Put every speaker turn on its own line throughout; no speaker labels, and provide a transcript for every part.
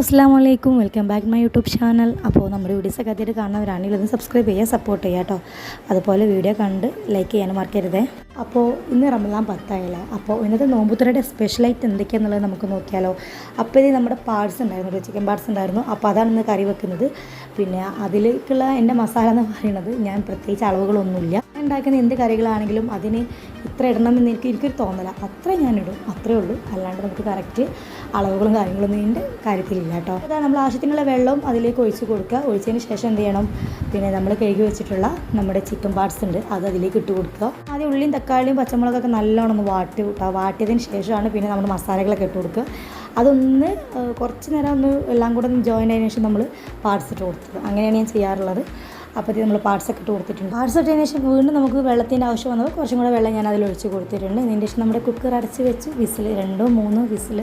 അസ്സാം വലൈക്കും welcome back my YouTube channel അപ്പോൾ നമ്മുടെ വീഡിയോസൊക്കെ ആദ്യമായിട്ട് കാണുന്നവരാണെങ്കിൽ ഒന്ന് സബ്സ്ക്രൈബ് ചെയ്യുക സപ്പോർട്ട് ചെയ്യുക കേട്ടോ. അതുപോലെ വീഡിയോ കണ്ട് ലൈക്ക് ചെയ്യാനും മറക്കരുതേ. അപ്പോൾ ഇന്ന് റമലാൻ പത്തായില്ല. അപ്പോൾ ഇന്നത്തെ നോമ്പുത്തുറയുടെ സ്പെഷ്യലായിട്ട് എന്തൊക്കെയാണെന്നുള്ളത് നമുക്ക് നോക്കിയാലോ. അപ്പോൾ ഇത് നമ്മുടെ പാർട്സ് ഉണ്ടായിരുന്നു ചിക്കൻ പാർട്സ് ഉണ്ടായിരുന്നു. അപ്പോൾ അതാണ് ഇന്ന് കറി വെക്കുന്നത്. പിന്നെ അതിലേക്കുള്ള എന്റെ മസാല എന്ന് പറയുന്നത് ഞാൻ പ്രത്യേകിച്ച് അളവുകളൊന്നുമില്ല. ഉണ്ടാക്കുന്ന എന്ത് കറികളാണെങ്കിലും അതിന് ഇത്ര ഇടണം എന്ന് എനിക്ക് എനിക്കൊരു തോന്നല. അത്ര ഞാൻ ഇടും അത്രേ ഉള്ളൂ. അല്ലാണ്ട് നമുക്ക് കറക്റ്റ് അളവുകളും കാര്യങ്ങളൊന്നും ഇതിന്റെ കാര്യത്തിലില്ല കേട്ടോ. അതാണ് നമ്മൾ ആവശ്യത്തിനുള്ള വെള്ളവും അതിലേക്ക് ഒഴിച്ച് കൊടുക്കുക. ഒഴിച്ചതിന് ശേഷം എന്ത് ചെയ്യണം? പിന്നെ നമ്മൾ കഴുകി വെച്ചിട്ടുള്ള നമ്മുടെ ചിക്കൻ പാർട്സ് ഉണ്ട്. അത് അതിലേക്ക് ഇട്ട് കൊടുക്കുക. ആദ്യം ഉള്ളിയും തക്കാളിയും പച്ചമുളകൊക്കെ നല്ലോണം ഒന്ന് വാട്ടി കൂട്ടുക വാട്ടിയതിന് ശേഷമാണ് പിന്നെ നമ്മൾ മസാലകളൊക്കെ ഇട്ട് കൊടുക്കുക. അതൊന്ന് കുറച്ച് നേരം ഒന്ന് എല്ലാം കൂടെ ഒന്ന് ജോയിൻ ആയതിനു ശേഷം നമ്മൾ പാർട്സ് ഇട്ട് കൊടുത്തത് അങ്ങനെയാണ് ഞാൻ ചെയ്യാറുള്ളത്. അപ്പോഴത്തേക്ക് നമ്മൾ പാർട്സൊക്കെ ഇട്ട് കൊടുത്തിട്ടുണ്ട്. പാർട്സ് ഇട്ടതിന് ശേഷം വീണ്ടും നമുക്ക് വെള്ളത്തിന്റെ ആവശ്യം വന്നപ്പോൾ കുറച്ചും കൂടെ വെള്ളം ഞാൻ അതിൽ ഒഴിച്ച് കൊടുത്തിട്ടുണ്ട്. ഇതിന്റെ ശേഷം നമ്മുടെ കുക്കർ അടച്ച് വെച്ച് വിസിൽ രണ്ടോ മൂന്നോ വിസിൽ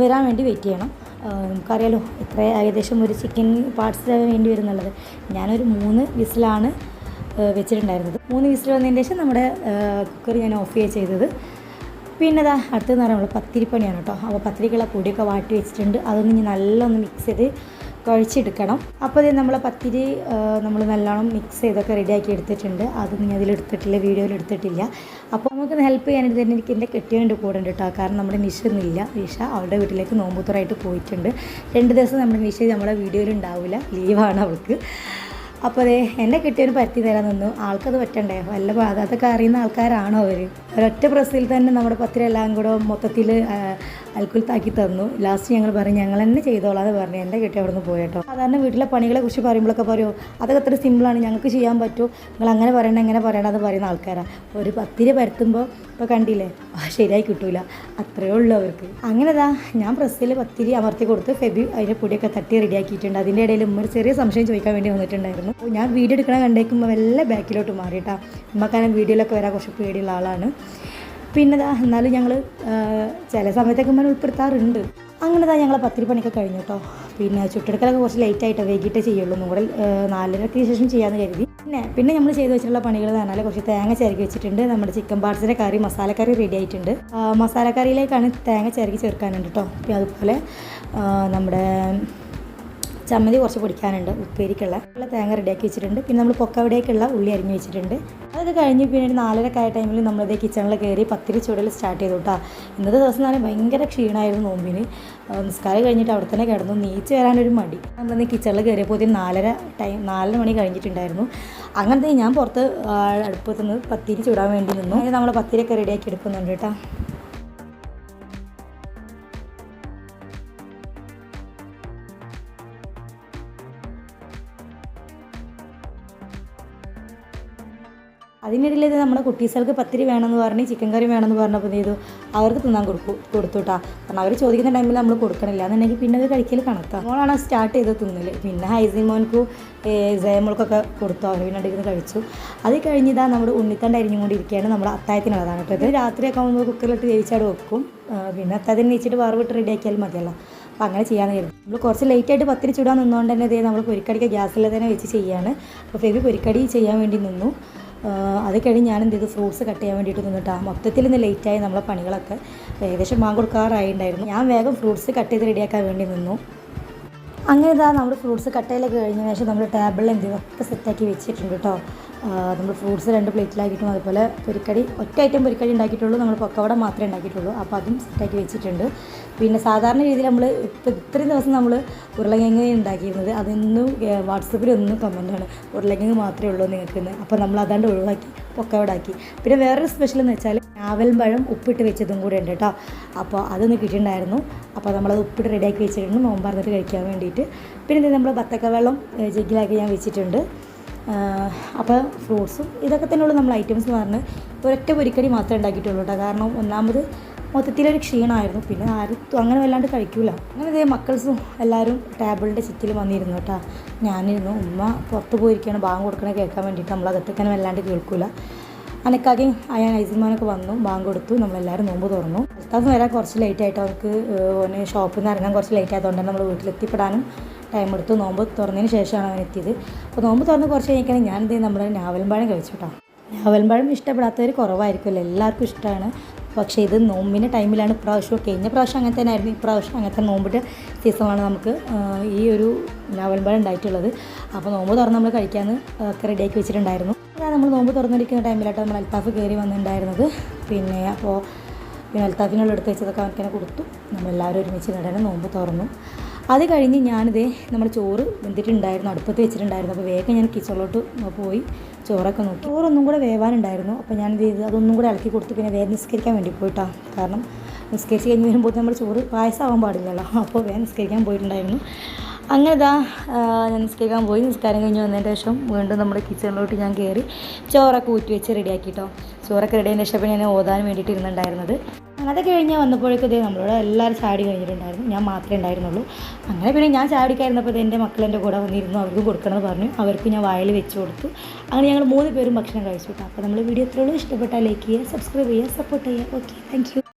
വരാൻ വേണ്ടി വെയിറ്റ് ചെയ്യണം. നമുക്കറിയാലോ എത്ര ഏകദേശം ഒരു ചിക്കൻ പാർട്സ് വേണ്ടി വരുന്നുള്ളത്. ഞാനൊരു മൂന്ന് വിസിലാണ് വെച്ചിട്ടുണ്ടായിരുന്നത്. മൂന്ന് വിസിൽ വന്നതിന് ശേഷം നമ്മുടെ കുക്കർ ഞാൻ ഓഫ് ചെയ്യുക ചെയ്തത്. പിന്നെ ഇതാ അടുത്തെന്ന് പറയുമ്പോൾ പത്തിരിപ്പണിയാണ് കേട്ടോ. അപ്പോൾ പത്തിരിക്കുള്ള പൊടിയൊക്കെ വാട്ടി വെച്ചിട്ടുണ്ട്. അതൊന്ന് ഇനി നല്ലൊന്ന് മിക്സ് ചെയ്ത് കുഴച്ചെടുക്കണം. അപ്പോൾ ഇത് നമ്മൾ പത്തിരി നമ്മൾ നല്ലോണം മിക്സ് ചെയ്തൊക്കെ റെഡിയാക്കി എടുത്തിട്ടുണ്ട്. അതൊന്നും ഞാൻ അതിലെടുത്തിട്ടില്ല വീഡിയോയിൽ എടുത്തിട്ടില്ല. അപ്പോൾ നമുക്ക് ഹെൽപ്പ് ചെയ്യാനായിട്ട് തന്നെ എനിക്ക് എന്റെ കെട്ടിയവന്റെ കൂടെ ഉണ്ട് കേട്ടോ കാരണം നമ്മുടെ നിഷ ഇന്നില്ല നിഷ അവളുടെ വീട്ടിലേക്ക് നോമ്പുത്തുറായിട്ട് പോയിട്ടുണ്ട്. രണ്ട് ദിവസം നമ്മുടെ നിഷ നമ്മുടെ വീഡിയോയിൽ ഉണ്ടാവില്ല ലീവാണ് അവൾക്ക്. അപ്പോൾ അതെ എന്നെ കിട്ടിയവന് പറ്റി തരാൻ നിന്നു. ആൾക്കത് പറ്റണ്ടേ? വല്ല അതൊക്കെ അറിയുന്ന ആൾക്കാരാണോ അവർ ഒരൊറ്റ പ്രസ്സിൽ തന്നെ നമ്മുടെ പത്തിരെല്ലാം കൂടെ മൊത്തത്തിൽ അൽക്കുലത്താക്കി തന്നു. ലാസ്റ്റ് ഞങ്ങൾ പറഞ്ഞു ഞങ്ങൾ തന്നെ ചെയ്തോളാം പറഞ്ഞു. എന്റെ കിട്ടി അവിടെ നിന്ന് പോയിട്ടോ സാധാരണ വീട്ടിലെ പണികളെ കുറിച്ച് പറയുമ്പോഴൊക്കെ പറയുമോ അതൊക്കെ അത്ര സിമ്പിളാണ് ഞങ്ങൾക്ക് ചെയ്യാൻ പറ്റുമോ നിങ്ങൾ അങ്ങനെ പറയണം എങ്ങനെ പറയണ്ട എന്ന് പറയുന്ന ആൾക്കാരാണ് ഒരു പത്തിരി പരത്തുമ്പോൾ ഇപ്പോൾ കണ്ടില്ലേ ശരിയായി കിട്ടൂല. അത്രയേ ഉള്ളൂ അവർക്ക്. അങ്ങനെതാ ഞാൻ പ്രസ്സിൽ പത്തിരി അമർത്തി കൊടുത്ത് ഫെബി അതിന്റെ പൊടിയൊക്കെ തട്ടി റെഡിയാക്കിയിട്ടുണ്ട് അതിന്റെ ഇടയിൽ ഉമ്മ ചെറിയ സംശയം ചോദിക്കാൻ വേണ്ടി വന്നിട്ടുണ്ടായിരുന്നു. ഞാൻ വീഡിയോ എടുക്കണ കണ്ടേക്കുമ്പോൾ വല്ല ബാക്കിലോട്ട് മാറിയിട്ടാണ് ഉമ്മക്കാരൻ വീഡിയോയിലൊക്കെ വരാൻ കുറച്ച് പേടിയുള്ള ആളാണ്. പിന്നെ എന്നാലും ഞങ്ങൾ ചില സമയത്തൊക്കെ ഇങ്ങനെ ഉൾപ്പെടുത്താറുണ്ട്. അങ്ങനെ ദാ ഞങ്ങൾ പത്തിരി പണിയൊക്കെ കഴിഞ്ഞു കേട്ടോ പിന്നെ ചുട്ടെടുക്കലൊക്കെ കുറച്ച് ലേറ്റ് ആയിട്ട് വൈകിട്ടേ ചെയ്യുള്ളൂ. ഒന്നും നാലരക്ക് ശേഷം ചെയ്യാമെന്ന് കരുതി. പിന്നെ പിന്നെ നമ്മൾ ചെയ്ത് വെച്ചിട്ടുള്ള പണികൾ എന്ന് പറഞ്ഞാൽ കുറച്ച് തേങ്ങ ചിരകി വെച്ചിട്ടുണ്ട്. നമ്മുടെ ചിക്കൻ പാർട്സിന്റെ കറി മസാലക്കറി റെഡി ആയിട്ടുണ്ട്. മസാലക്കറിയിലേക്കാണ് തേങ്ങ ചിരകി ചേർക്കാനുണ്ട് കേട്ടോ പിന്നെ അതുപോലെ നമ്മുടെ ചമ്മന്തി കുറച്ച് പൊടിക്കാനുണ്ട് ഉപ്പേരിക്കുള്ള. ഉള്ള തേങ്ങ റെഡിയാക്കി വെച്ചിട്ടുണ്ട്. പിന്നെ നമ്മൾ പൊക്കവിടേക്കുള്ള ഉള്ളി അരിഞ്ഞ് വെച്ചിട്ടുണ്ട്. അതൊക്കെ കഴിഞ്ഞ് പിന്നെ ഒരു നാലരക്ക് ടൈമിൽ നമ്മളിതേ കിച്ചണിൽ കയറി പത്തിരി ചൂടൽ സ്റ്റാർട്ട് ചെയ്തു കേട്ടോ ഇന്നത്തെ ദിവസം തന്നെ ഭയങ്കര ക്ഷീണമായിരുന്നു നോമ്പിന്. നിസ്കാരം കഴിഞ്ഞിട്ട് അവിടെ തന്നെ കിടന്നു. നീച്ച് വരാനൊരു മടി. നമ്മൾ കിച്ചണിൽ കയറിയപ്പോൾ നാലര ടൈം നാലര മണി കഴിഞ്ഞിട്ടുണ്ടായിരുന്നു. അങ്ങനത്തെ ഞാൻ പുറത്ത് അടുപ്പത്ത് നിന്ന് പത്തിരി ചൂടാൻ വേണ്ടി നിന്നു. അങ്ങനെ നമ്മൾ പത്തിരിയൊക്കെ റെഡിയാക്കി എടുക്കുന്നുണ്ട് കേട്ടോ അതിനിടയിൽ ഇത് നമ്മുടെ കുട്ടീസുകൾക്ക് പത്തിരി വേണമെന്ന് പറഞ്ഞ് ചിക്കൻ കറി വേണമെന്ന് പറഞ്ഞപ്പോൾ ചെയ്തു? അവർക്ക് തിന്നാൻ കൊടുക്കും കൊടുത്തു കാരണം അവർ ചോദിക്കുന്ന ടൈമിൽ നമ്മൾ കൊടുക്കണില്ല. എന്നുണ്ടെങ്കിൽ പിന്നെ അത് കഴിക്കൽ കണക്കാം. മോളാണ് സ്റ്റാർട്ട് ചെയ്ത് തിന്നൽ പിന്നെ ഹൈസിൻ മോൻക്കും ജയമോൾക്കൊക്കെ കൊടുത്തു. അവർ പിന്നെ അടുക്കുന്ന കഴിച്ചു. അത് കഴിഞ്ഞിതാ നമ്മുടെ ഉണ്ണിത്തണ്ട് അരിഞ്ഞുകൊണ്ടിരിക്കുകയാണ് നമ്മുടെ അത്തായത്തിനുള്ളതാണ് കേട്ടോ. ഇത് രാത്രിയൊക്കെ ആകുമ്പോൾ കുക്കറിലിട്ട് വേവിച്ചാട് വെക്കും. പിന്നെ അത്തായത്തിന് വെച്ചിട്ട് വറവിട്ട് റെഡിയാക്കിയാൽ മതിയല്ലോ. അപ്പോൾ അങ്ങനെ ചെയ്യാമെന്ന് കരുതി. നമ്മൾ കുറച്ച് ലേറ്റായിട്ട് പത്തിരി ചൂടാൻ നിന്നുകൊണ്ട് തന്നെ ഇതേ നമ്മൾ പൊരിക്കടിക്ക് ഗ്യാസിൽ തന്നെ വെച്ച് ചെയ്യാണ്. അപ്പോൾ ഫെബി പൊരിക്കടി ചെയ്യാൻ വേണ്ടി നിന്നു. അത് കഴിഞ്ഞ് ഞാൻ എന്ത് ചെയ്തു ഫ്രൂട്ട്സ് കട്ട് ചെയ്യാൻ വേണ്ടിയിട്ട് നിന്നിട്ടാണ് മൊത്തത്തിൽ ഇന്ന് ലേറ്റായി നമ്മളെ പണികളൊക്കെ. ഏകദേശം മാങ്ങ കൊടുക്കാറായിട്ടുണ്ടായിരുന്നു ഞാൻ വേഗം ഫ്രൂട്ട്സ് കട്ട് ചെയ്ത് റെഡിയാക്കാൻ വേണ്ടി നിന്നു. അങ്ങനെ ഇതാ നമ്മുടെ ഫ്രൂട്ട്സ് കട്ടയിലൊക്കെ കഴിഞ്ഞ ശേഷം നമ്മൾ ടേബിളിൽ എന്ത് ചെയ്തു ഒക്കെ സെറ്റാക്കി വെച്ചിട്ടുണ്ട് കേട്ടോ നമ്മൾ ഫ്രൂട്ട്സ് രണ്ട് പ്ലേറ്റിലാക്കിയിട്ടും അതുപോലെ പൊരിക്കടി ഒറ്റ ഐറ്റം പൊരിക്കടി ഉണ്ടാക്കിയിട്ടുള്ളൂ. നമ്മൾ പൊക്കവട മാത്രമേ ഉണ്ടാക്കിയിട്ടുള്ളൂ. അപ്പോൾ അതും സെറ്റാക്കി വെച്ചിട്ടുണ്ട്. പിന്നെ സാധാരണ രീതിയിൽ നമ്മൾ ഇപ്പോൾ ഇത്രയും ദിവസം നമ്മൾ ഉരുളക്കിഴങ്ങ് ഉണ്ടാക്കിയിരുന്നത്. അതൊന്നും വാട്സപ്പിലൊന്നും കമന്റാണ് ഉരുളക്കിഴങ്ങ് മാത്രമേ ഉള്ളൂ നിങ്ങൾക്ക് എന്ന് അപ്പോൾ നമ്മൾ അതാണ്ട് ഒഴിവാക്കി പൊക്കവടാക്കി. പിന്നെ വേറൊരു സ്പെഷ്യൽ എന്ന് വെച്ചാൽ ഞാവൽ പഴം ഉപ്പിട്ട് വെച്ചതും കൂടെ ഉണ്ട് കേട്ടോ. അപ്പോൾ അതൊന്ന് കിട്ടിയിട്ടുണ്ടായിരുന്നു. അപ്പോൾ നമ്മളത് ഉപ്പിട്ട് റെഡിയാക്കി വെച്ചിട്ടുണ്ട്. നോമ്പാർന്നിട്ട് കഴിക്കാൻ വേണ്ടിയിട്ട്. പിന്നെ നമ്മൾ ബത്തക്ക വെള്ളം ജഗ്ഗിലാക്കി ഞാൻ വെച്ചിട്ടുണ്ട്. അപ്പോൾ ഫ്രൂട്ട്സും ഇതൊക്കെ തന്നെയുള്ളൂ നമ്മൾ ഐറ്റംസ് എന്ന് പറഞ്ഞ് ഒരൊറ്റ പൊരിക്കടി മാത്രമേ ഉണ്ടാക്കിയിട്ടുള്ളൂ കേട്ടോ. കാരണം ഒന്നാമത് മൊത്തത്തിലൊരു ക്ഷീണമായിരുന്നു. പിന്നെ ആരും അങ്ങനെ വല്ലാണ്ട് കഴിക്കൂല. അങ്ങനെ ഇതേ മക്കൾസും എല്ലാവരും ടേബിളിന്റെ ചുറ്റിൽ വന്നിരുന്നു കേട്ടോ. ഞാനിരുന്നു. ഉമ്മ പുറത്ത് പോയിരിക്കുകയാണ്. ബാങ്ക് കൊടുക്കണ കേൾക്കാൻ വേണ്ടിയിട്ട്. നമ്മൾ അകത്തേക്കാനും വല്ലാണ്ട് കേൾക്കൂല. അനക്കാകെ അയാൻ ഐസിമാനൊക്കെ വന്നു. ബാങ്ക് കൊടുത്തു. നമ്മളെല്ലാവരും നോമ്പ് തുറന്നു. അൽത്താഫ് വരാൻ കുറച്ച് ലേറ്റ് ആയിട്ട്. അവർക്ക് ഓനെ ഷോപ്പിൽ നിന്ന് ഇറങ്ങാൻ കുറച്ച് ലേറ്റ് ആയതുകൊണ്ട് നമ്മൾ വീട്ടിലെത്തിപ്പെടാനും ടൈം എടുത്തു. നോമ്പ് തുറന്നതിന് ശേഷമാണ് അവൻ എത്തിയത്. അപ്പോൾ നോമ്പ് തുറന്ന് കുറച്ച് കഴിഞ്ഞാൽ ഞാൻ എന്ത് നമ്മുടെ ഞാവലും പഴം കഴിച്ചു കേട്ടോ ഞാവലും പഴം ഇഷ്ടപ്പെടാത്തവർ കുറവായിരിക്കുമല്ലോ. എല്ലാവർക്കും ഇഷ്ടമാണ്. പക്ഷേ ഇത് നോമ്പിന്റെ ടൈമിലാണ് ഇപ്രാവശ്യം. കഴിഞ്ഞ പ്രാവശ്യം അങ്ങനെ തന്നെ ആയിരുന്നു ഇപ്രാവശ്യം അങ്ങനത്തെ നോമ്പിന്റെ സീസണാണ് നമുക്ക് ഈ ഒരു നവംബർ ഉണ്ടായിട്ടുള്ളത്. അപ്പോൾ നോമ്പ് തുറന്ന് നമ്മൾ കഴിക്കാമെന്ന് ഒക്കെ റെഡിയാക്കി വെച്ചിട്ടുണ്ടായിരുന്നു. അതാണ് നമ്മൾ നോമ്പ് തുറന്നിരിക്കുന്ന ടൈമിലായിട്ട് നമ്മൾ അൽത്താഫ് കയറി വന്നിട്ടുണ്ടായിരുന്നത്. പിന്നെ അപ്പോൾ പിന്നെ അൽത്താഫിനുള്ള എടുത്ത് വെച്ചതൊക്കെ അവനക്കിനെ കൊടുത്തു. നമ്മളെല്ലാവരും ഒരുമിച്ച് നടനെ നോമ്പ് തുറന്നു. അത് കഴിഞ്ഞ് ഞാനിതേ നമ്മൾ ചോറ് വെന്തിട്ടുണ്ടായിരുന്നു അടുപ്പത്ത് വെച്ചിട്ടുണ്ടായിരുന്നു. അപ്പോൾ വേഗം ഞാൻ കിച്ചണിലോട്ട് പോയി ചോറൊക്കെ നോക്കി. ചോറൊന്നും കൂടെ വേവാനുണ്ടായിരുന്നു. അപ്പോൾ ഞാൻ ഇത് അതൊന്നും കൂടെ ഇളക്കി കൊടുത്തു. പിന്നെ വേഗം നിസ്കരിക്കാൻ വേണ്ടി പോയിട്ടാണ് കാരണം നിസ്കരിച്ച് കഴിഞ്ഞ് വരുമ്പോൾ നമ്മൾ ചോറ് പായസമാവാൻ പാടില്ലല്ലോ. അപ്പോൾ വേഗം നിസ്കരിക്കാൻ പോയിട്ടുണ്ടായിരുന്നു. അങ്ങനെ ഇതാ ഞാൻ നിസ്കരിക്കാൻ പോയി. നിസ്കാരം കഴിഞ്ഞ് വന്നതിന് ശേഷം വീണ്ടും നമ്മുടെ കിച്ചണിലോട്ട് ഞാൻ കയറി ചോറൊക്കെ ഊറ്റി വെച്ച് റെഡിയാക്കി കേട്ടോ ചോറൊക്കെ റെഡി ആയതിന് ശേഷം ഞാൻ ഓതാൻ വേണ്ടിയിട്ട് ഇരുന്നുണ്ടായിരുന്നത് അത് കഴിഞ്ഞ് വന്നപ്പോഴേക്കും ഇതേ നമ്മളോട് എല്ലാവരും ചാടി കഴിഞ്ഞിട്ടുണ്ടായിരുന്നു. ഞാൻ മാത്രമേ ഉണ്ടായിരുന്നുള്ളൂ. അങ്ങനെ പിന്നെ ഞാൻ ചാടിക്കായിരുന്നപ്പോൾ എന്റെ മക്കൾ എന്റെ കൂടെ വന്നിരുന്നു. അവർക്ക് കൊടുക്കണമെന്ന് പറഞ്ഞു. അവർക്ക് ഞാൻ വായിൽ വെച്ച് കൊടുത്തു. അങ്ങനെ ഞങ്ങൾ മൂന്ന് പേരും ഭക്ഷണം കഴിച്ചു. കേട്ടോ അപ്പോൾ നമ്മൾ വീഡിയോ എത്രയുള്ളൂ ഇഷ്ടപ്പെട്ടാൽ ലൈക്ക് ചെയ്യുക സബ്സ്ക്രൈബ് ചെയ്യുക സപ്പോർട്ട് ചെയ്യുക. Okay thank